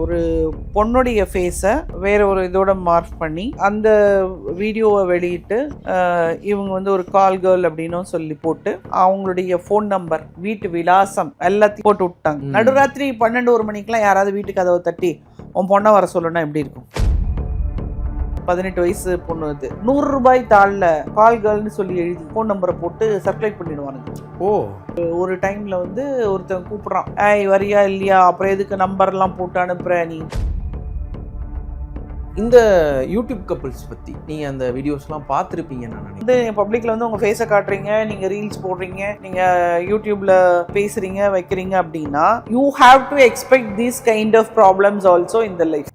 ஒரு பொண்ணுடைய ஃபேஸை வேற ஒரு இதோட மார்க் பண்ணி அந்த வீடியோவை வெளியிட்டு இவங்க வந்து ஒரு கால் கேர்ள் அப்படின்னும் சொல்லி போட்டு அவங்களுடைய ஃபோன் நம்பர் வீட்டு விலாசம் எல்லாத்தையும் போட்டு விட்டாங்க. நடுராத்திரி பன்னெண்டு ஒரு மணிக்கெல்லாம் யாராவது வீட்டுக்கு கதவை தட்டி உன் பொண்ணை வர சொல்லணும்னா எப்படி இருக்கும்? பதினெட்டு வயசு பொண்ணு இது நூறு ரூபாய் தாளில் கால் கேர்ள்னு சொல்லி எழுதி ஃபோன் நம்பரை போட்டு சர்க்குலேட் பண்ணிடுவானுங்க. ஓ. ஒரு டைம்ல வந்து ஒருத்தன் கூப்பிடுறான். ஏய் வரியா இல்லையா? அப்புறம் எதுக்கு நம்பர்லாம் போட்டு அனுப்புற நீ? இந்த யூடியூப் கப்பிள்ஸ் பத்தி நீங்க அந்த வீடியோஸ்லாம் பார்த்துருப்பீங்க நான் வந்து பப்ளிக்ல வந்து உங்க ஃபேஸை காட்டுறீங்க நீங்க ரீல்ஸ் போடுறீங்க நீங்க யூடியூப்ல பேசுறீங்க வைக்கிறீங்க அப்படின்னா you have to expect these kind of problems also in the life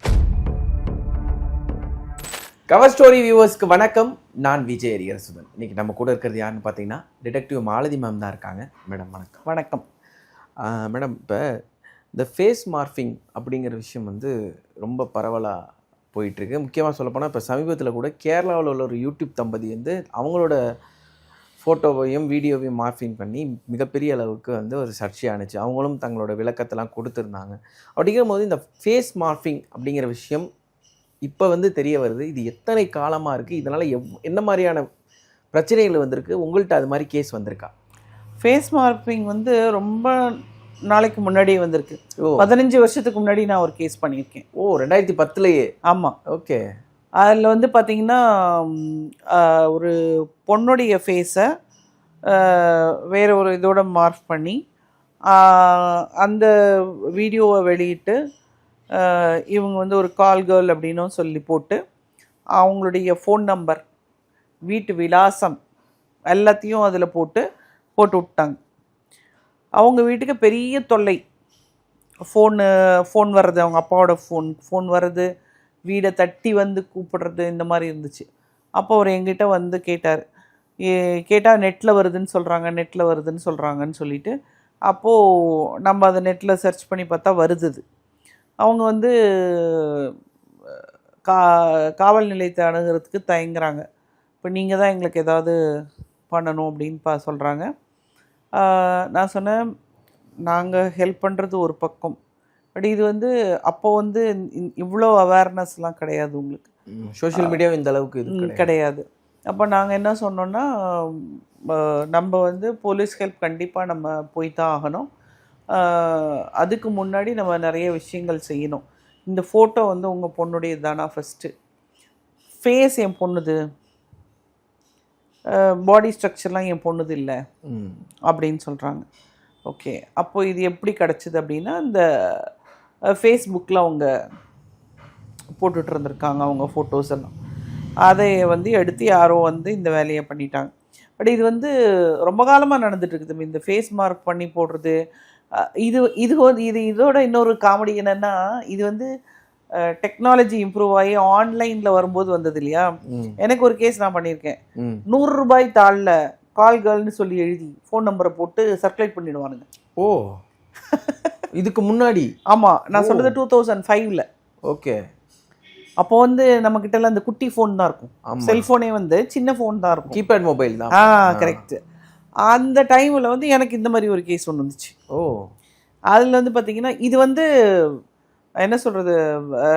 cover story வியூவர்ஸ்க்கு வணக்கம். நான் விஜய் அரியரசுதன். இன்னைக்கு நம்ம கூட இருக்கிறது யாருன்னு பார்த்தீங்கன்னா டிடெக்டிவ் மாலதி மேம் தான் இருக்காங்க. மேடம் வணக்கம். வணக்கம். மேடம் இப்போ இந்த ஃபேஸ் மார்ஃபிங் அப்படிங்கிற விஷயம் வந்து ரொம்ப பரவலாக போயிட்டுருக்கு. முக்கியமாக சொல்லப்போனால் இப்போ சமீபத்தில் கூட கேரளாவில் உள்ள ஒரு யூடியூப் தம்பதி வந்து அவங்களோட ஃபோட்டோவையும் வீடியோவையும் மார்ஃபிங் பண்ணி மிகப்பெரிய அளவுக்கு வந்து ஒரு சர்ச்சையானுச்சு அவங்களும் தங்களோட விளக்கத்தெல்லாம் கொடுத்துருந்தாங்க. அப்படிங்கிற போது இந்த ஃபேஸ் மார்ஃபிங் அப்படிங்கிற விஷயம் இப்போ வந்து தெரிய வருது இது எத்தனை காலமாக இருக்குது இதனால் எவ் என்ன மாதிரியான பிரச்சனைகள் வந்திருக்கு உங்கள்கிட்ட அது மாதிரி கேஸ் வந்திருக்கா? ஃபேஸ் மார்பிங் வந்து ரொம்ப நாளைக்கு முன்னாடியே வந்திருக்கு. ஓ. பதினஞ்சு வருஷத்துக்கு முன்னாடி நான் ஒரு கேஸ் பண்ணியிருக்கேன். ஓ ரெண்டாயிரத்தி பத்துலயே? ஆமாம் ஓகே. அதில் வந்து பார்த்தீங்கன்னா ஒரு பொண்ணுடைய ஃபேஸை வேற ஒரு இதோட மார்க் பண்ணி அந்த வீடியோவை வெளியிட்டு இவங்க வந்து ஒரு கால் கேர்ள் அப்படின்னும் சொல்லி போட்டு அவங்களுடைய ஃபோன் நம்பர் வீட்டு விலாசம் எல்லாத்தையும் அதில் போட்டு போட்டு விட்டாங்க. அவங்க வீட்டுக்கு பெரிய தொல்லை. ஃபோனு ஃபோன் வர்றது அவங்க அப்பாவோட ஃபோன் ஃபோன் வர்றது வீடை தட்டி வந்து கூப்பிடுறது இந்த மாதிரி இருந்துச்சு. அப்போ அவர் எங்கிட்ட வந்து கேட்டார். கேட்டால் நெட்டில் வருதுன்னு சொல்கிறாங்க நெட்டில் வருதுன்னு சொல்கிறாங்கன்னு சொல்லிட்டு அப்போது நம்ம அதை நெட்டில் சர்ச் பண்ணி பார்த்தா வருது அவங்க வந்து கா காவல் நிலையத்தை அணுகிறதுக்கு தயங்குறாங்க. இப்போ நீங்கள் தான் எங்களுக்கு ஏதாவது பண்ணணும் அப்படின்னு பா சொல்கிறாங்க நான் சொன்னேன் நாங்கள் ஹெல்ப் பண்ணுறது ஒரு பக்கம். பட் இது வந்து அப்போ வந்து இவ்வளோ அவேர்னஸ்லாம் கிடையாது உங்களுக்கு. சோஷியல் மீடியா இந்த அளவுக்கு இது கிடையாது. அப்போ நாங்கள் என்ன சொன்னோன்னா நம்ம வந்து போலீஸ் ஹெல்ப் கண்டிப்பாக நம்ம போய் தான் ஆகணும். அதுக்கு முன்னாடி நம்ம நிறைய விஷயங்கள் செய்யணும். இந்த ஃபோட்டோ வந்து உங்கள் பொண்ணுடையது தானா ஃபஸ்ட்டு ஃபேஸ் என் பொண்ணுது. பாடி ஸ்ட்ரக்சர்லாம் என் பொண்ணுது இல்லை. அப்படின்னு சொல்கிறாங்க ஓகே அப்போ இது எப்படி கிடச்சிது அப்படின்னா இந்த ஃபேஸ்புக்கில் அவங்க போட்டுட்டு இருந்திருக்காங்க அவங்க ஃபோட்டோஸ் எல்லாம். அதை வந்து எடுத்து யாரோ வந்து இந்த வேலையை பண்ணிட்டாங்க. பட் இது வந்து ரொம்ப காலமாக நடந்துட்டு இருக்குது. இந்த ஃபேஸ் மார்க் பண்ணி போடுறது இது இது வந்து இது இதோட இன்னொரு காமெடி என்னென்னா இது வந்து டெக்னாலஜி இம்ப்ரூவ் ஆகி ஆன்லைனில் வரும்போது வந்தது இல்லையா. எனக்கு ஒரு கேஸ் நான் பண்ணியிருக்கேன். நூறு ரூபாய் தாளில் கால் கேர்ள்னு சொல்லி எழுதி ஃபோன் நம்பரை போட்டு சர்க்குலேட் பண்ணிடுவானுங்க. ஓ. இதுக்கு முன்னாடி? ஆமாம் நான் சொல்கிறது டூ தௌசண்ட் ஃபைவ்ல ஓகே. அப்போ வந்து நம்ம கிட்டலாம் அந்த குட்டி ஃபோன் தான் இருக்கும். செல்ஃபோனே வந்து சின்ன ஃபோன் தான் இருக்கும். கீபேட் மொபைல் தான். ஆ கரெக்ட் அந்த டைமில் வந்து எனக்கு இந்த மாதிரி ஒரு கேஸ் ஒன்று வந்துச்சு. ஓ. அதில் வந்து பார்த்தீங்கன்னா இது வந்து என்ன சொல்கிறது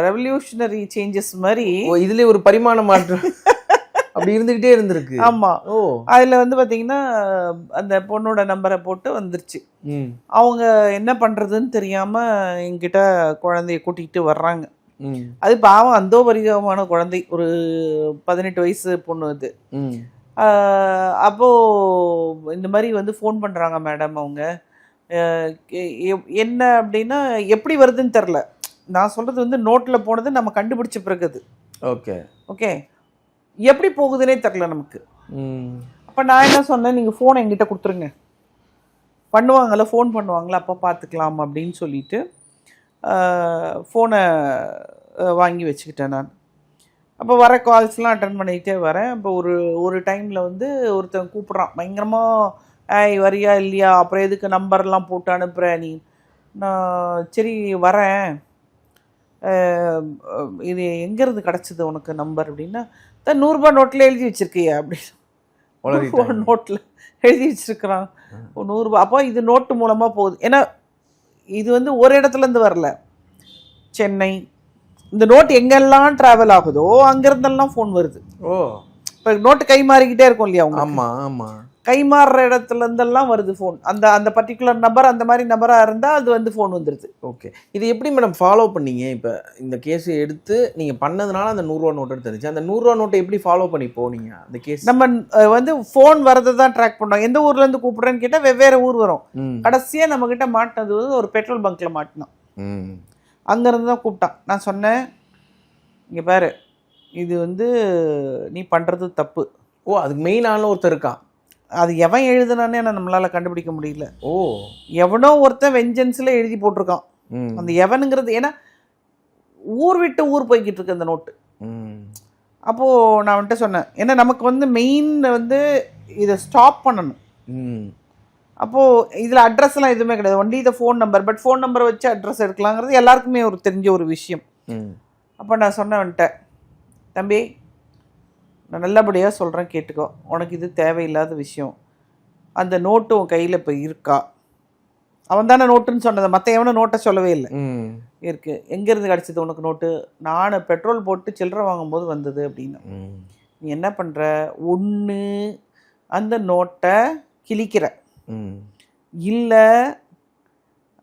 ரெவல்யூஷனரி சேஞ்சஸ் மாதிரி. ஓ இதுல ஒரு பரிமாண மாற்றம். அப்படி இருந்துகிட்டே இருந்திருக்கு. ஆமாம் ஓ. அதில் வந்து பார்த்தீங்கன்னா அந்த பொண்ணோட நம்பரை போட்டு வந்துருச்சு. அவங்க என்ன பண்ணுறதுன்னு தெரியாமல் என்கிட்ட குழந்தைய கூட்டிகிட்டு வர்றாங்க. அது பாவம் அந்தோ பரிதாபமான குழந்தை. ஒரு பதினெட்டு வயசு பொண்ணு அது. ம் ஆஹ் அப்போ இந்த மாதிரி வந்து ஃபோன் பண்ணுறாங்க மேடம் அவங்க. என்ன அப்படின்னா எப்படி வருதுன்னு தெரில நான் சொல்கிறது வந்து நோட்டில் போனது நம்ம கண்டுபிடிச்ச பிறகு அது ஓகே ஓகே எப்படி போகுதுன்னே தெரில நமக்கு. அப்போ நான் என்ன சொன்னேன்? நீங்கள் ஃபோனை என்கிட்ட கொடுத்துருங்க. பண்ணுவாங்கள்ல ஃபோன் பண்ணுவாங்களா அப்போ பார்த்துக்கலாம் அப்படின்னு சொல்லிட்டு ஃபோனை வாங்கி வச்சுக்கிட்டேன் நான். அப்போ வர கால்ஸ்லாம் அட்டன் பண்ணிக்கிட்டே வரேன். அப்போ ஒரு ஒரு டைமில் வந்து ஒருத்தன் கூப்பிட்றான். பயங்கரமாக ஏய் வரியா இல்லையா? அப்புறம் எதுக்கு நம்பர்லாம் போட்டு அனுப்புகிற நீ? நான் சரி வரேன். இது எங்கேருந்து கிடச்சிது உனக்கு நம்பர் அப்படின்னா தான் நூறுரூபா நோட்டில் எழுதி வச்சிருக்கியா அப்படின்னு. நோட்டில் எழுதி வச்சிருக்கிறான். நூறுரூபா அப்போ இது நோட்டு மூலமாக போகுது. ஏன்னா இது வந்து ஒரு இடத்துல இருந்து வரல. சென்னை இந்த நோட் எங்கெல்லாம் டிராவல் ஆகுதோ அங்கிருந்தெல்லாம் ஃபோன் வருது. ஓ. இப்போ நோட்டு கை மாறிக்கிட்டே இருக்கும் இல்லையா அவங்க ஆமா ஆமா. கை மாறுற இடத்துல இருந்தெல்லாம் வருது ஃபோன் அந்த அந்த பர்டிகுலர் நம்பர் அந்த மாதிரி நம்பரா இருந்தா அது வந்து ஃபோன் வந்துருது. ஓகே இது எப்படி மேடம் ஃபாலோ பண்ணீங்க? இப்போ இந்த கேஸ் எடுத்து நீங்க பண்ணதுனால அந்த நூறுரூவா நோட்டு தெரிஞ்சு அந்த நூறுரூவா நோட்டை எப்படி ஃபாலோ பண்ணி போனீங்க? அந்த கேஸ் நம்ம வந்து ஃபோன் வரதை தான் ட்ராக் பண்ணோம் எந்த ஊர்ல இருந்து கூப்பிடுறேன்னு கேட்டா வெவ்வேறு ஊர் வரும். ம். கடைசியா நம்ம கிட்ட மாட்டினது வந்து ஒரு பெட்ரோல் பங்க்ல மாட்டினோம். அங்கேருந்து தான் கூப்பிட்டான். நான் சொன்னேன் இங்கே பாரு இது வந்து நீ பண்ணுறது தப்பு. ஓ அதுக்கு மெயின் ஆன ஒருத்தர் இருக்கான் அது எவன் எழுதுனானே நம்மளால கண்டுபிடிக்க முடியல. ஓ. எவனோ ஒருத்தன் வெஞ்சன்ஸில் எழுதி போட்டிருக்கான். அந்த எவனுங்கிறது ஏன்னா ஊர் விட்டு ஊர் போய்கிட்டு இருக்கு அந்த நோட்டு அப்போது நான் வந்துட்டு சொன்னேன் ஏன்னா நமக்கு வந்து மெயின் வந்து இதை ஸ்டாப் பண்ணணும். அப்போது இதில் அட்ரஸ்லாம் எதுவுமே கிடையாது. ஒன்லி இந்த ஃபோன் நம்பர் பட் ஃபோன் நம்பரை வச்சு அட்ரஸ் எடுக்கலாங்கிறது எல்லாருக்குமே ஒரு தெரிஞ்ச ஒரு விஷயம். அப்போ நான் சொன்னேன் வந்துட்ட தம்பி நான் நல்லபடியாக சொல்கிறேன் கேட்டுக்கோ. உனக்கு இது தேவையில்லாத விஷயம். அந்த நோட்டு உன் கையில் இப்போ இருக்கா? அவன் தானே நோட்டுன்னு சொன்னதை மற்ற எவனும் நோட்டை சொல்லவே இல்லை. ம். இருக்கு. எங்கேருந்து கிடச்சிது உனக்கு நோட்டு நான் பெட்ரோல் போட்டு சில்லறை வாங்கும்போது வந்தது அப்படின்னு. நீ என்ன பண்ணுற ஒன்று அந்த நோட்டை கிழிக்கிற. இல்லை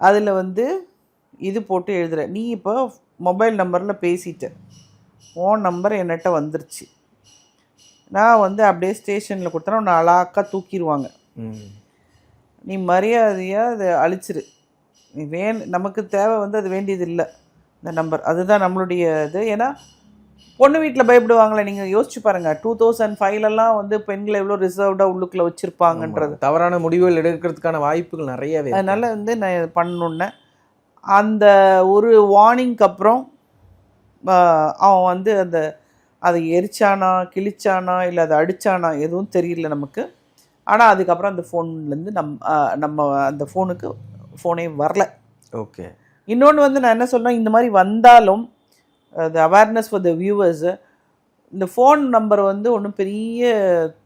அதில் வந்து இது போட்டு எழுதுற. நீ இப்போ மொபைல் நம்பரில் பேசிட்ட. உன் நம்பர் என்கிட்ட வந்துருச்சு. நான் வந்து அப்படியே ஸ்டேஷனில் கொடுத்தனா உன்னை அழாக்கா தூக்கிடுவாங்க ம். நீ மரியாதையாக அதை அழிச்சிரு. நீ வேன் நமக்கு தேவை வந்து அது வேண்டியது இல்லை. இந்த நம்பர். அதுதான் நம்மளுடைய இது. ஏன்னா பொண்ணு வீட்டில் பயப்படுவாங்களே நீங்கள் யோசிச்சு பாருங்கள் டூ தௌசண்ட் ஃபைவ்லலாம் வந்து பெண்களை எவ்வளோ ரிசர்வ்டாக உள்ளுக்குள்ளே வச்சுருப்பாங்கன்றது. தவறான முடிவுகள் எடுக்கிறதுக்கான வாய்ப்புகள் நிறையவே. அதனால வந்து நான் பண்ணணுன்னே அந்த ஒரு வார்னிங்க்கு அப்புறம் அவன் வந்து அந்த அதை எரிச்சானா கிழிச்சானா இல்லை அதை அடிச்சானா எதுவும் தெரியல நமக்கு. ஆனால் அதுக்கப்புறம் அந்த ஃபோன்லேருந்து நம் நம்ம அந்த ஃபோனுக்கு ஃபோனே வரல. ஓகே. இன்னொன்று வந்து நான் என்ன சொல்றேன் இந்த மாதிரி வந்தாலும் அது அவேர்னஸ் ஃபார் த வியூவர்ஸு இந்த ஃபோன் நம்பர் வந்து ஒன்றும் பெரிய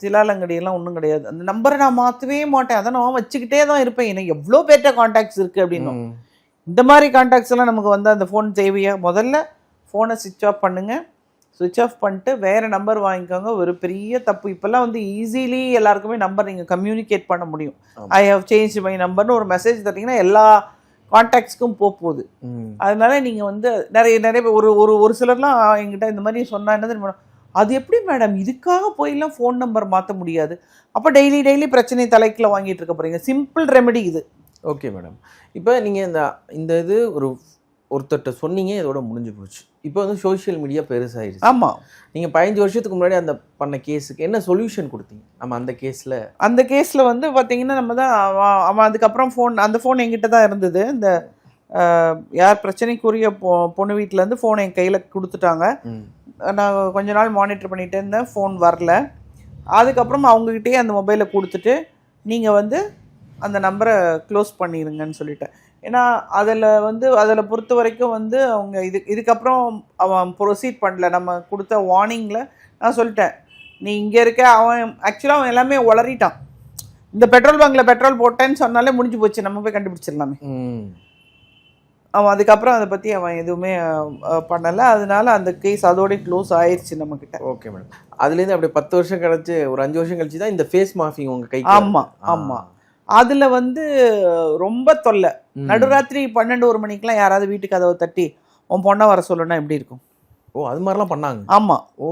திலாலங்கடியெல்லாம் ஒன்றும் கிடையாது. அந்த நம்பரை நான் மாற்றவே மாட்டேன். அதை நான் வச்சுக்கிட்டே தான் இருப்பேன். எனக்கு எவ்வளோ பேர்ட்ட காண்டாக்ட்ஸ் இருக்குது அப்படின்னு. இந்த மாதிரி காண்டாக்ட்ஸ் எல்லாம் நமக்கு வந்து அந்த ஃபோன் தேவையா? முதல்ல ஃபோனை சுவிட்ச் ஆஃப் பண்ணுங்க. சுவிட்ச் ஆஃப் பண்ணிட்டு வேறு நம்பர் வாங்கிக்கோங்க. ஒரு பெரிய தப்பு. இப்போல்லாம் வந்து ஈஸிலி எல்லாருக்குமே நம்பர் நீங்கள் கம்யூனிகேட் பண்ண முடியும். ஐ ஹவ் சேஞ்ச் மை நம்பர்னு ஒரு மெசேஜ் தட்டிங்கன்னா எல்லா காண்டாக்ட்ஸ்க்கும் போக போகுது. அதனால நீங்கள் வந்து நிறைய நிறைய ஒரு ஒரு ஒரு சிலர்லாம் என்கிட்ட இந்த மாதிரி சொன்னா என்ன தெரியுமா? அது எப்படி மேடம் இதுக்காக போயெல்லாம் ஃபோன் நம்பர் மாற்ற முடியாது. அப்போ டெய்லி டெய்லி பிரச்சனை தலைக்கில் வாங்கிட்டு இருக்க போகிறீங்க சிம்பிள் ரெமெடி இது. ஓகே மேடம் இப்போ நீங்கள் இந்த இந்த இது ஒரு ஒருத்தர்கிட்ட சொன்னீங்க இதோட முடிஞ்சு போச்சு. இப்போ வந்து சோஷியல் மீடியா பெருசாயிருச்சு. ஆமாம் நீங்கள் பதினஞ்சு வருஷத்துக்கு முன்னாடி அந்த பண்ண கேஸுக்கு என்ன சொல்யூஷன் கொடுத்தீங்க? நம்ம அந்த கேஸில் அந்த கேஸில் வந்து பார்த்தீங்கன்னா நம்ம தான் அவன் அதுக்கப்புறம் ஃபோன் அந்த ஃபோன் என்கிட்ட தான் இருந்தது. இந்த யார் பிரச்சனைக்குரிய பொ பொண்ணு வீட்டிலேருந்து ஃபோனை என் கையில் கொடுத்துட்டாங்க. நான் கொஞ்ச நாள் மானிட்டர் பண்ணிகிட்டே இருந்தேன் ஃபோன் வரல. அதுக்கப்புறம் அவங்கக்கிட்டே அந்த மொபைலை கொடுத்துட்டு நீங்கள் வந்து அந்த நம்பரை க்ளோஸ் பண்ணிடுங்கன்னு சொல்லிட்டேன். ஏன்னா அதில் வந்து அதில் பொறுத்த வரைக்கும் வந்து அவங்க இது இதுக்கப்புறம் அவன் ப்ரொசீட் பண்ணல. நம்ம கொடுத்த வார்னிங்கில் நான் சொல்லிட்டேன். நீ இங்கே இருக்க அவன் ஆக்சுவலாக அவன் எல்லாமே உளறிட்டான் இந்த பெட்ரோல் பங்கில் பெட்ரோல் போட்டேன்னு சொன்னாலே முடிஞ்சு போச்சு. நம்ம போய் கண்டுபிடிச்சிடலாமே. ம். அவன் அதுக்கப்புறம் அதை பற்றி அவன் எதுவுமே பண்ணலை. அதனால அந்த கேஸ் அதோடய க்ளோஸ் ஆயிடுச்சு நம்மக்கிட்ட ஓகே மேடம். அதுலேருந்து அப்படியே பத்து வருஷம் கழிச்சு ஒரு அஞ்சு வருஷம் கழிச்சு தான் இந்த ஃபேஸ் மாஃபிங் உங்கள் கை ஆமா, ஆமா. அதில் வந்து ரொம்ப தொல்லை. நடுராத்திரி பன்னெண்டு ஒரு மணிக்கெலாம் யாராவது வீட்டுக்கு கதவை தட்டி உன் பொண்ணை வர சொல்லுன்னா எப்படி இருக்கும்? ஓ அது மாதிரிலாம் பண்ணாங்க. ஆமாம் ஓ.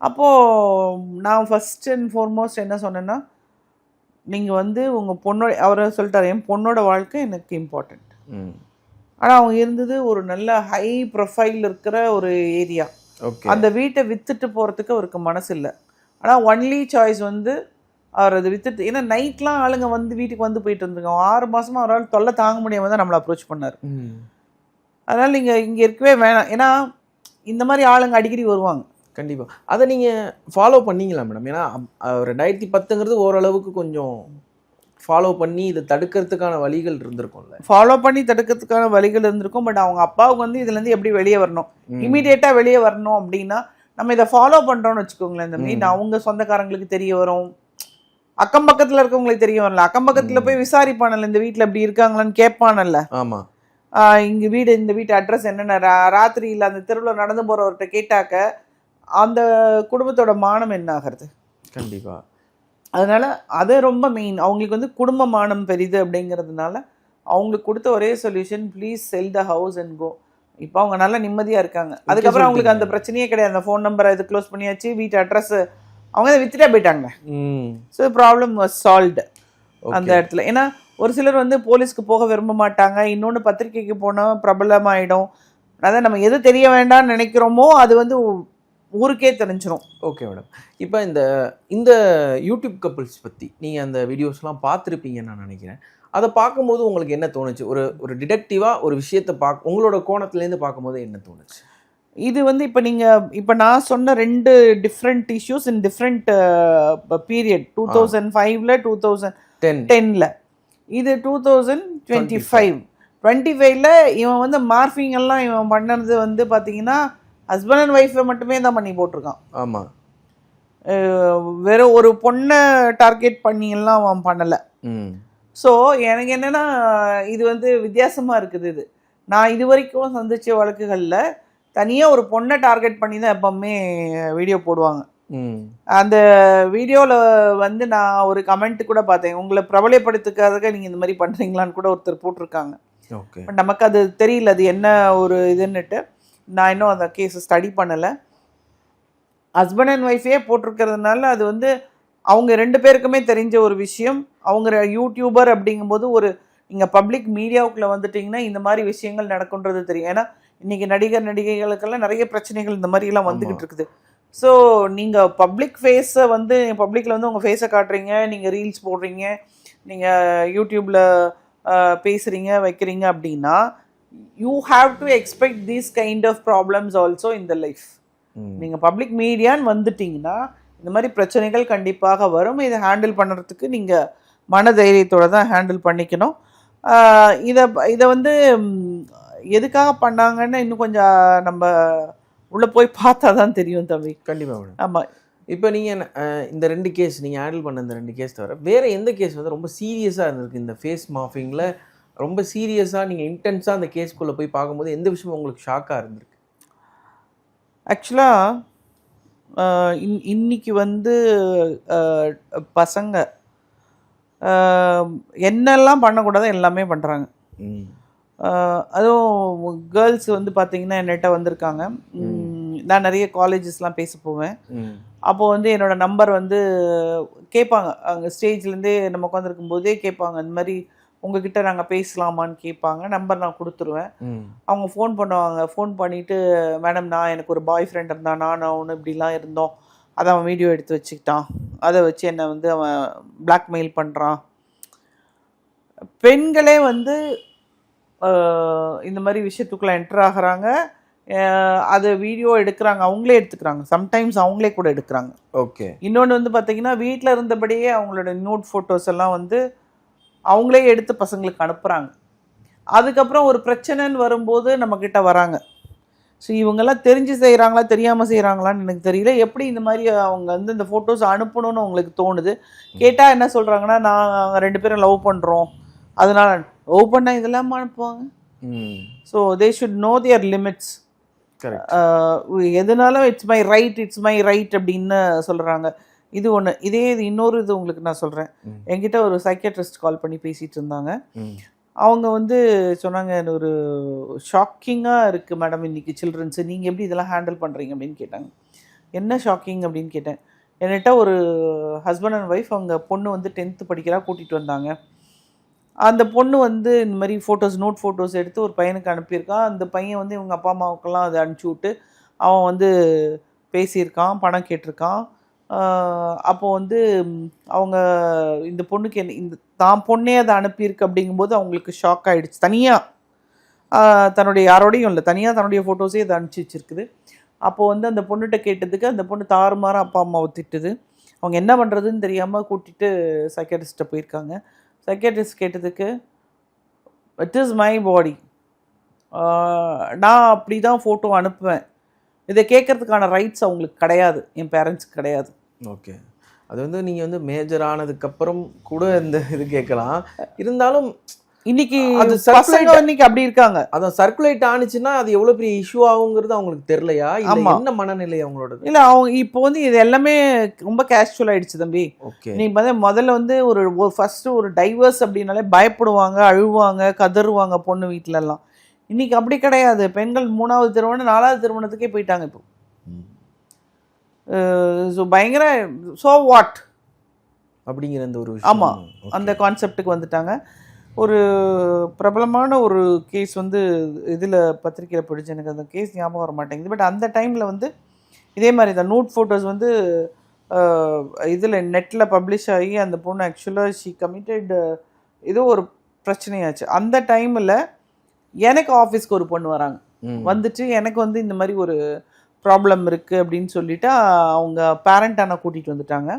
அப்போது நான் ஃபஸ்ட் அண்ட் ஃபார்மோஸ்ட் என்ன சொன்னேன்னா நீங்கள் வந்து உங்கள் பொண்ணோட அவரை சொல்லிட்டாரு என் பொண்ணோட வாழ்க்கை எனக்கு இம்பார்ட்டண்ட் ம். ஆனால் அவங்க இருந்தது ஒரு நல்ல ஹை ப்ரொஃபைல் இருக்கிற ஒரு ஏரியா அந்த வீட்டை வித்துட்டு போகிறதுக்கு அவருக்கு மனசு இல்லை ஆனால் ஒன்லி சாய்ஸ் வந்து அவர் அதை வித்துட்டு ஏன்னா நைட்லாம் ஆளுங்க வந்து வீட்டுக்கு வந்து போயிட்டு இருந்திருக்காங்க. ஆறு மாசமா அவரால் தொல்லை தாங்க முடியாம தான் நம்மளை அப்ரோச் பண்ணார். அதனால் நீங்கள் இங்கே இருக்கவே வேணாம். ஏன்னா இந்த மாதிரி ஆளுங்க அடிக்கடி வருவாங்க. கண்டிப்பாக அதை நீங்கள் ஃபாலோ பண்ணீங்களா மேடம் ஏன்னா ரெண்டாயிரத்தி பத்துங்கிறது ஓரளவுக்கு கொஞ்சம் ஃபாலோ பண்ணி இதை தடுக்கிறதுக்கான வழிகள் இருந்திருக்கும்ல. ஃபாலோ பண்ணி தடுக்கிறதுக்கான வழிகள் இருந்திருக்கும். பட் அவங்க அப்பாவுக்கு வந்து இதுலேருந்து எப்படி வெளியே வரணும். இமீடியட்டாக வெளியே வரணும் அப்படின்னா நம்ம இதை ஃபாலோ பண்ணுறோம்னு வச்சுக்கோங்களேன் இந்த மீன் அவங்க சொந்தக்காரங்களுக்கு தெரிய வரும். அக்கம் பக்கத்தில் இருக்கவங்களுக்கு தெரிய வரல அக்கம் பக்கத்தில் போய் விசாரிப்பானல்ல இந்த வீட்டில் இப்படி இருக்காங்களான்னு கேட்பானல்ல. ஆமாம் இங்கே வீடு இந்த வீட்டு அட்ரஸ் என்னென்ன ராத்திரியில் அந்த தெருவில் நடந்து போகிறவர்கிட்ட கேட்டாக்க அந்த குடும்பத்தோட மானம் என்ன ஆகிறது? கண்டிப்பா. அதனால அது ரொம்ப மெயின் அவங்களுக்கு வந்து குடும்ப மானம் பெரிது அப்படிங்கிறதுனால அவங்களுக்கு கொடுத்த ஒரே solution please sell the house and go இப்போ அவங்க நல்லா நிம்மதியாக இருக்காங்க. அதுக்கப்புறம் அவங்களுக்கு அந்த பிரச்சனையே கிடையாது. அந்த ஃபோன் நம்பரை இது க்ளோஸ் பண்ணியாச்சு வீட்டு அட்ரஸ் அவங்க அதை வித்துட்டே போயிட்டாங்க ம். ஸோ ப்ராப்ளம் சால்வ்டு அந்த இடத்துல. ஏன்னா ஒரு சிலர் வந்து போலீஸ்க்கு போக விரும்ப மாட்டாங்க. இன்னொன்று பத்திரிக்கைக்கு போனால் பிரபலமாயிடும். அதான் நம்ம எது தெரிய வேண்டாம்னு நினைக்கிறோமோ அது வந்து ஊருக்கே தெரிஞ்சிரும். ஓகே மேடம் இப்போ இந்த இந்த யூடியூப் கப்புள்ஸ் பற்றி நீங்கள் அந்த வீடியோஸ்லாம் பார்த்துருப்பீங்கன்னு நான் நினைக்கிறேன். அதை பார்க்கும்போது உங்களுக்கு என்ன தோணுச்சு? ஒரு ஒரு டிடெக்டிவாக ஒரு விஷயத்தை பார்க்க உங்களோட கோணத்துலேருந்து பார்க்கும்போது என்ன தோணுச்சு? இது வந்து இப்போ நீங்கள் இப்போ நான் சொன்ன ரெண்டு different issues in different period two thousand ஃபைவ்ல டூ தௌசண்ட் டென் டென்னில் இது two thousand twenty five twenty ஃபைவ்ல இவன் வந்து மார்ஃபிங் எல்லாம் இவன் பண்ணது வந்து பார்த்தீங்கன்னா ஹஸ்பண்ட் அண்ட் ஒய்ஃபை மட்டுமே தான் பண்ணி போட்டிருக்கான். ஆமாம் வெறும் ஒரு பொண்ணை டார்கெட் பண்ணி எல்லாம் அவன் பண்ணலை. ஸோ எனக்கு என்னன்னா இது வந்து வித்தியாசமாக இருக்குது இது. நான் இது வரைக்கும் சந்திச்ச வழக்குகளில் தனியாக ஒரு பொண்ணை டார்கெட் பண்ணி தான் எப்பவுமே வீடியோ போடுவாங்க. அந்த வீடியோவில் வந்து நான் ஒரு கமெண்ட் கூட பார்த்தேன். உங்களை பிரபலப்படுத்துக்காக நீங்கள் இந்த மாதிரி பண்ணுறீங்களான்னு கூட ஒருத்தர் போட்டிருக்காங்க. ஓகே. பட் நமக்கு அது தெரியல அது என்ன ஒரு இதுன்னுட்டு. நான் இன்னும் அந்த கேஸை ஸ்டடி பண்ணலை. ஹஸ்பண்ட் அண்ட் ஒய்ஃபே போட்டிருக்கிறதுனால அது வந்து அவங்க ரெண்டு பேருக்குமே தெரிஞ்ச ஒரு விஷயம். அவங்க யூடியூபர் அப்படிங்கும்போது ஒரு நீங்கள் பப்ளிக் மீடியாவுக்குள்ளே வந்துட்டீங்கன்னா இந்த மாதிரி விஷயங்கள் நடக்குன்றது தெரியும். ஏன்னா இன்னைக்கு நடிகர் நடிகைகளுக்கெல்லாம் நிறைய பிரச்சனைகள் இந்த மாதிரிலாம் வந்துக்கிட்டு இருக்குது. ஸோ நீங்கள் பப்ளிக் ஃபேஸை வந்து பப்ளிக்கில் வந்து உங்கள் ஃபேஸை காட்டுறீங்க நீங்கள் ரீல்ஸ் போடுறீங்க நீங்கள் யூடியூப்பில் பேசுகிறீங்க வைக்கிறீங்க அப்படின்னா you have to expect these kind of problems also in the life நீங்கள் பப்ளிக் மீடியான்னு வந்துட்டீங்கன்னா இந்த மாதிரி பிரச்சனைகள் கண்டிப்பாக வரும். இதை ஹேண்டில் பண்ணுறதுக்கு நீங்கள் மன தைரியத்தோட தான் ஹேண்டில் பண்ணிக்கணும். இதை இதை வந்து எதுக்காக பண்ணாங்கன்னு இன்னும் கொஞ்சம் நம்ம உள்ளே போய் பார்த்தா தான் தெரியும் தம்பி. கண்டிப்பாக மேடம். ஆமாம் இப்போ நீங்கள் இந்த ரெண்டு கேஸ் நீங்கள் ஹேண்டில் பண்ண இந்த ரெண்டு கேஸ் தவிர வேறு எந்த கேஸ் வந்து ரொம்ப சீரியஸாக இருந்திருக்கு? இந்த ஃபேஸ் மாஃபிங்கில் ரொம்ப சீரியஸாக நீங்கள் இன்டென்ஸாக அந்த கேஸ்க்குள்ளே போய் பார்க்கும்போது எந்த விஷயம் உங்களுக்கு ஷாக்காக இருந்திருக்கு? ஆக்சுவலாக இன் இன்னைக்கு வந்து பசங்க என்னெல்லாம் பண்ணக்கூடாதோ எல்லாமே பண்ணுறாங்க ம். அதுவும் கேர்ள்ஸ் வந்து பார்த்தீங்கன்னா என்கிட்ட வந்திருக்காங்க. நான் நிறைய காலேஜஸ்லாம் பேச போவேன். ம். அப்போ வந்து என்னோட நம்பர் வந்து கேட்பாங்க. அங்கே ஸ்டேஜ்லேருந்தே நம்ம உட்காந்துருக்கும் போதே கேட்பாங்க. இந்த மாதிரி உங்ககிட்ட நாங்கள் பேசலாமான்னு கேட்பாங்க. நம்பர் நான் கொடுத்துருவேன். அவங்க ஃபோன் பண்ணுவாங்க. ஃபோன் பண்ணிவிட்டு மேடம் நான் எனக்கு ஒரு பாய் ஃப்ரெண்ட் இருந்தான். நான் அவனு இப்படிலாம் இருந்தோம். அதை அவன் வீடியோ எடுத்து வச்சுக்கிட்டான். அதை வச்சு என்னை வந்து அவன் blackmail பண்ணுறான் பெண்களே வந்து இந்த மாதிரி விஷயத்துக்குள்ளே என்டர் ஆகுறாங்க. அதை வீடியோ எடுக்கிறாங்க அவங்களே எடுத்துக்கிறாங்க. சம்டைம்ஸ் அவங்களே கூட எடுக்கிறாங்க. ஓகே இன்னொன்று வந்து பார்த்தீங்கன்னா வீட்டில் இருந்தபடியே அவங்களோட நோட் ஃபோட்டோஸ் எல்லாம் வந்து அவங்களே எடுத்து பசங்களுக்கு அனுப்புகிறாங்க அதுக்கப்புறம் ஒரு பிரச்சனைன்னு வரும்போது நம்மக்கிட்ட வராங்க. ஸோ இவங்கெல்லாம் தெரிஞ்சு செய்கிறாங்களா தெரியாமல் செய்கிறாங்களான்னு எனக்கு தெரியல. எப்படி இந்த மாதிரி அவங்க வந்து இந்த ஃபோட்டோஸ் அனுப்பணும்னு அவங்களுக்கு தோணுது. கேட்டால் என்ன சொல்கிறாங்கன்னா நான் ரெண்டு பேரும் லவ் பண்ணுறோம் அதனால பண்ணால் இதெல்லாம் அனுப்புவாங்க. So they should know their limits எதுனாலும் it's my right it's my right அப்படின்னு சொல்கிறாங்க இது ஒன்று இதே இது இன்னொரு இது உங்களுக்கு நான் சொல்கிறேன். என்கிட்ட ஒரு சைக்கியாட்ரிஸ்ட் கால் பண்ணி பேசிகிட்டு இருந்தாங்க. அவங்க வந்து சொன்னாங்க "இது ஒரு ஷாக்கிங்காக இருக்குது மேடம் இன்னைக்கு சில்ட்ரன்ஸு நீங்கள் எப்படி இதெல்லாம் ஹேண்டில் பண்ணுறீங்க அப்படின்னு கேட்டாங்க. என்ன ஷாக்கிங் அப்படின்னு கேட்டேன். என்கிட்ட ஒரு ஹஸ்பண்ட் அண்ட் ஒய்ஃப் அவங்க பொண்ணு வந்து டென்த்து படிக்கிறா கூட்டிகிட்டு வந்தாங்க. அந்த பொண்ணு வந்து இந்த மாதிரி ஃபோட்டோஸ் நோட் ஃபோட்டோஸ் எடுத்து ஒரு பையனுக்கு அனுப்பியிருக்கான் அந்த பையன் வந்து இவங்க அப்பா அம்மாவுக்கெல்லாம் அதை அனுப்பிச்சி விட்டு அவன் வந்து பேசியிருக்கான் பணம் கேட்டிருக்கான். அப்போ வந்து அவங்க இந்த பொண்ணுக்கு என்ன இந்த தான் பொண்ணே அதை அனுப்பியிருக்கு அப்படிங்கும்போது அவங்களுக்கு ஷாக் ஆகிடுச்சு தனியாக தன்னுடைய யாரோடையும் இல்லை. தனியாக தன்னுடைய ஃபோட்டோஸே அதை அனுப்பிச்சி வச்சிருக்குது. அப்போது வந்து அந்த பொண்ணுகிட்ட கேட்டதுக்கு அந்த பொண்ணு தாறுமாற அப்பா அம்மாவை திட்டுது. அவங்க என்ன பண்ணுறதுன்னு தெரியாமல் கூட்டிகிட்டு சைக்காட்ரிஸ்ட்டை போயிருக்காங்க. சைக்காட்ரிஸ்ட் கேட்டதுக்கு இட் இஸ் மை பாடி நான் அப்படி தான் ஃபோட்டோ அனுப்புவேன். இதை கேட்கறதுக்கான ரைட்ஸ் அவங்களுக்கு கிடையாது. என் பேரண்ட்ஸ்க்கு கிடையாது. ஓகே அது வந்து நீங்கள் வந்து மேஜர் ஆனதுக்கப்புறம் கூட இந்த இது கேட்கலாம். இருந்தாலும் இன்னைக்கு அது பசங்க இன்னைக்கு அப்படி இருக்காங்க. அதான் சர்க்குலேட் ஆனிச்சுன்னா அது எவ்வளவு பெரிய இஷ்யூ ஆகுங்கிறது அவங்களுக்கு தெரியலையா? ஆமா. என்ன மனநிலை அவங்களோட இல்ல அவங்க இப்போ வந்து இது எல்லாமே ரொம்ப கேஷுவல் ஆயிடுச்சு தம்பி. ஓகே. நீ முதல்ல வந்து ஒரு ஃபர்ஸ்ட் ஒரு டைவர்ஸ் அப்படின்னாலே பயப்படுவாங்க அழுவாங்க கதறுவாங்க பொண்ணு வீட்ல எல்லாம் இன்னைக்கு அப்படி கிடையாது. பெண்கள் மூணாவது திருமணம் நாலாவது திருமணத்துக்கே போயிட்டாங்க இப்போ. ஸோ பயங்கர ஸோ வாட் அப்படிங்கிற அந்த ஒரு ஆமா. விஷயம் அந்த கான்செப்ட்டுக்கு வந்துட்டாங்க. ஒரு பிரபலமான ஒரு கேஸ் வந்து இதில் பத்திரிக்கையில் பிடிச்சு எனக்கு அந்த கேஸ் ஞாபகம் வர மாட்டேங்குது. பட் அந்த டைமில் வந்து இதே மாதிரி தான். நூட் ஃபோட்டோஸ் வந்து இதில் நெட்டில் பப்ளிஷ் ஆகி அந்த பொண்ணு ஆக்சுவலாக ஷீ கமிட்டட் ஏதோ ஒரு பிரச்சனையாச்சு. அந்த டைமில் எனக்கு ஆஃபீஸ்க்கு ஒரு பொண்ணு வராங்க. வந்துட்டு எனக்கு வந்து இந்த மாதிரி ஒரு ப்ராப்ளம் இருக்குது அப்படின்னு சொல்லிட்டு அவங்க பேரண்ட் ஆனால் கூட்டிகிட்டு வந்துட்டாங்க.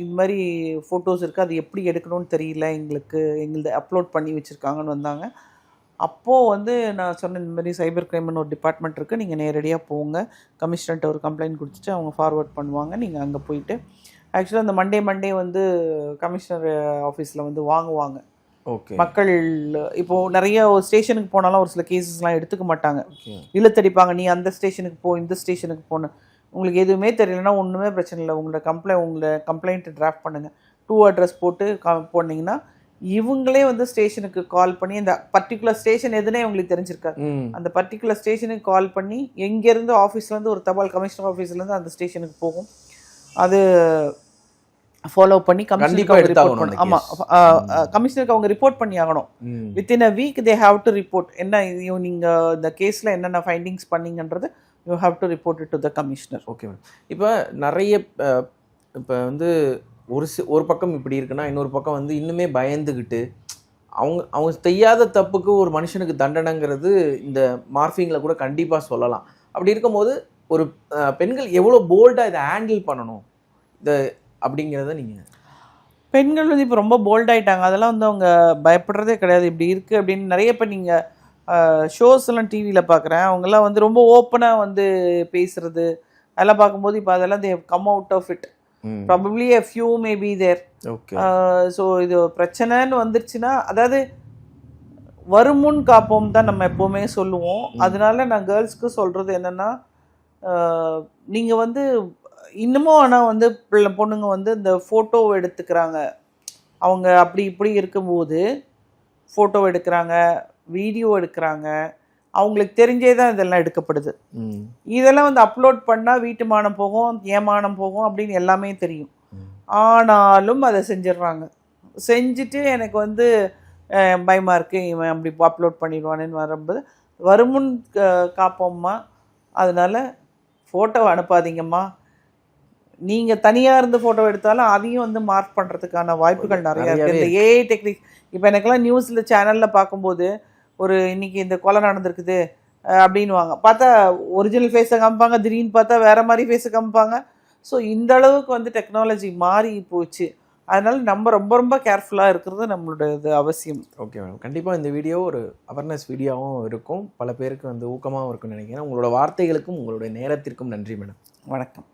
இது மாதிரி ஃபோட்டோஸ் இருக்குது அது எப்படி எடுக்கணும்னு தெரியல. எங்களுக்கு எங்களுது அப்லோட் பண்ணி வச்சுருக்காங்கன்னு வந்தாங்க. அப்போது வந்து நான் சொன்னேன் இந்த மாதிரி சைபர் கிரைம்னு ஒரு டிபார்ட்மெண்ட் இருக்குது நீங்கள் நேரடியாக போங்க. கமிஷனர்கிட்ட ஒரு கம்ப்ளைண்ட் கொடுத்துட்டு அவங்க ஃபார்வர்ட் பண்ணுவாங்க. நீங்கள் அங்கே போயிட்டு ஆக்சுவலாக அந்த மண்டே மண்டே வந்து கமிஷனர் ஆஃபீஸில் வந்து வாங்குவாங்க. ஓகே மக்கள் இப்போ நிறைய ஒரு ஸ்டேஷனுக்கு போனாலும் ஒரு சில கேசஸ்லாம் எடுத்துக்க மாட்டாங்க. இழுத்தடிப்பாங்க. நீ அந்த ஸ்டேஷனுக்கு போ இந்த ஸ்டேஷனுக்கு போன்னு. உங்களுக்கு எதுவுமே தெரியலனா ஒன்றுமே பிரச்சனை இல்லை. உங்களோட கம்ப்ளைண்ட் உங்களோட கம்ப்ளைண்ட்டை டிராஃப்ட் பண்ணுங்கள் டூ அட்ரஸ் போட்டு கா- போனீங்கன்னா இவங்களே வந்து ஸ்டேஷனுக்கு கால் பண்ணி இந்த பர்டிகுலர் ஸ்டேஷன் எதுனே இவங்களுக்கு தெரிஞ்சிருக்காது. ம். அந்த பர்டிகுலர் ஸ்டேஷனுக்கு கால் பண்ணி எங்கேருந்து ஆஃபீஸ்லேருந்து ஒரு தபால் கமிஷனர் ஆஃபீஸ்லேருந்து அந்த ஸ்டேஷனுக்கு போகும். அது ஃபாலோ பண்ணி கமிஷனருக்கு ரிப்போர்ட் பண்ணணும் ஆமாம் கமிஷனருக்கு அவங்க ரிப்போர்ட் பண்ணி ஆகணும். Within a week they have to report என்ன நீங்கள் இந்த கேஸில் என்னென்ன findings பண்ணீங்கன்றது you have to report to the commissioner okay madam இப்போ நிறைய இப்போ வந்து ஒரு சி ஒரு பக்கம் இப்படி இருக்குன்னா இன்னொரு பக்கம் வந்து இன்னுமே பயந்துக்கிட்டு அவங்க அவங்க செய்யாத தப்புக்கு ஒரு மனுஷனுக்கு தண்டனைங்கிறது இந்த மார்ஃபிங்கில் கூட கண்டிப்பாக சொல்லலாம். அப்படி இருக்கும்போது ஒரு பெண்கள் எவ்வளோ போல்டாக இதை ஹேண்டில் பண்ணணும்? இந்த அப்படிங்கிறத நீங்கள் பெண்கள் வந்து இப்போ ரொம்ப போல்ட் ஆயிட்டாங்க. அதெல்லாம் வந்து அவங்க பயப்படுறதே கிடையாது. இப்படி இருக்குது அப்படின்னு நிறைய பேர் நீங்கள் ஷோஸ் எல்லாம் டிவியில் பார்க்குறேன் அவங்கெல்லாம் வந்து ரொம்ப ஓப்பனாக வந்து பேசுறது. அதெல்லாம் பார்க்கும்போது இப்போ அதெல்லாம் they come out of it probably may be there. Okay so இது பிரச்சனைன்னு வந்துருச்சுன்னா அதாவது வருமுன் காப்போம் தான் நம்ம எப்போவுமே சொல்லுவோம். அதனால நான் கேர்ள்ஸ்க்கு சொல்கிறது என்னென்னா நீங்கள் வந்து இன்னமும் ஆனால் வந்து பிள்ளை பொண்ணுங்க வந்து இந்த ஃபோட்டோ எடுத்துக்கிறாங்க. அவங்க அப்படி இப்படி இருக்கும்போது ஃபோட்டோ எடுக்கிறாங்க. வீடியோ எடுக்கிறாங்க. அவங்களுக்கு தெரிஞ்சே தான் இதெல்லாம் எடுக்கப்படுது. இதெல்லாம் வந்து அப்லோட் பண்ணால் வீட்டு மானம் போகும் ஏமானம் போகும் அப்படின்னு எல்லாமே தெரியும். ஆனாலும் அதை செஞ்சிடுறாங்க. செஞ்சுட்டு எனக்கு வந்து அஹ், பயமா இருக்கு இவன் அப்படி அப்லோட் பண்ணிடுவானேன்னு வரும்போது வருமுன் க- காப்போம்மா. அதனால ஃபோட்டோ அனுப்பாதீங்கம்மா. நீங்கள் தனியாக இருந்து ஃபோட்டோ எடுத்தாலும் அதையும் வந்து மார்க் பண்ணுறதுக்கான வாய்ப்புகள் நிறையா இருக்குது இந்த ஏஐ டெக்னிக் இப்போ எனக்கெல்லாம் நியூஸில் சேனலில் பார்க்கும்போது ஒரு இன்னைக்கு இந்த கொலை நடந்திருக்குது அஹ், அப்படின்னுவாங்க. பார்த்தா ஒரிஜினல் ஃபேஸை காமிப்பாங்க திடீர்னு பார்த்தா வேற மாதிரி ஃபேஸை காமிப்பாங்க. ஸோ இந்த அளவுக்கு வந்து டெக்னாலஜி மாறி போச்சு. அதனால நம்ம ரொம்ப ரொம்ப கேர்ஃபுல்லாக இருக்கிறது நம்மளோட இது அவசியம். ஓகே மேடம் கண்டிப்பாக இந்த வீடியோ ஒரு அவேர்னஸ் வீடியோவும் இருக்கும். பல பேருக்கு வந்து ஊக்கமாகவும் இருக்கும்னு நினைக்கிறேன். உங்களோட வார்த்தைகளுக்கும் உங்களுடைய நேரத்திற்கும் நன்றி மேடம் வணக்கம்.